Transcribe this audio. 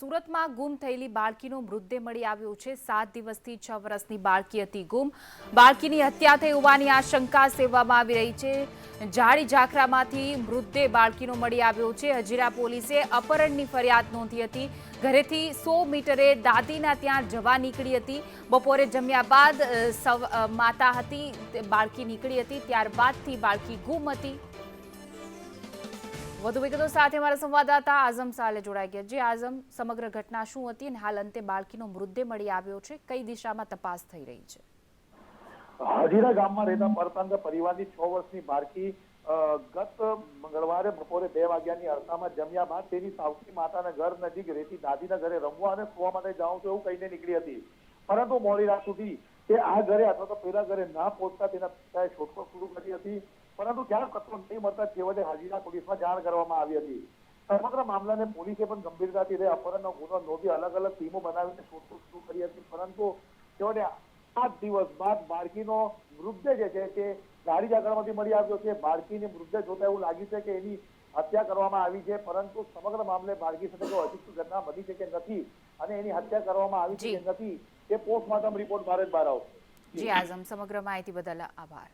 સુરતમાં ગુમ થયેલી બાળકીનો મૃતદેહ મળી આવ્યો છે. સાત દિવસથી છ વર્ષની બાળકી હતી ગુમ. બાળકીની હત્યા થઈ હોવાની આશંકા સેવવામાં આવી રહી છે. જાડી ઝાખરામાંથી મૃતદેહ બાળકીનો મળી આવ્યો છે. હજીરા પોલીસે અપહરણની ફરિયાદ નોંધી હતી. ઘરેથી સો મીટરે દાદીના ત્યાં જવા નીકળી હતી. બપોરે જમ્યા બાદ માતા હતી બાળકી નીકળી હતી. ત્યારબાદથી બાળકી ગુમ હતી. વધુ વિગતો સાથે અમારા સંવાદદાતા આઝમ સાલે જોડાઈ ગયા. જે આઝમ, સમગ્ર ઘટના શું હતી અને હાલ અંતે બાળકીનો મૃતદેહ મળી આવ્યો છે? કઈ દિશામાં તપાસ થઈ રહી છે? હજીરા ગામમાં રહેતા પરતંગ પરિવારની છ વર્ષની બાળકી ગત મંગળવારે બપોરે બે વાગ્યાની અરસામાં જમ્યા બાદ તેની સાવકી માતાના ઘર નજીક રહેતી દાદીના ઘરે રમવા અને સુવા માટે જાઉં છું એવું કહીને નીકળી હતી. પરંતુ મોડી રાત સુધી તે આ ઘરે અથવા તો પેલા ઘરે ના પહોંચતા તેના પિતાએ શોધખોળ શરૂ કરી હતી. પરંતુ ક્યાંક કચરો નહીં મળતા છેવટે હાજીરા પોલીસમાં જાણ કરવામાં આવી હતી. સમગ્ર મામલાને પોલીસે પણ ગંભીરતાથી લઈ અપહરણનો ગુનો નોંધી અલગ અલગ ટીમો બનાવીને શોધખોળ શરૂ કરી હતી. પરંતુ છેવટે આઠ દિવસ બાદ બાળકીનો મૃતદેહ જે છે તે ગાડી આગળમાંથી મળી આવ્યો છે. બાળકીની મૃતદેહ જોતા એવું લાગ્યું છે કે એની હત્યા કરવામાં આવી છે. પરંતુ સમગ્ર મામલે બાળકી સાથે કોઈ અધિકૃત ઘટના બની છે કે નથી અને એની હત્યા કરવામાં આવી છે કે નથી એ પોસ્ટમોર્ટમ રિપોર્ટ મારે જ બહાર આવશે જી આઝમ સમગ્ર માહિતી બદલ આભાર.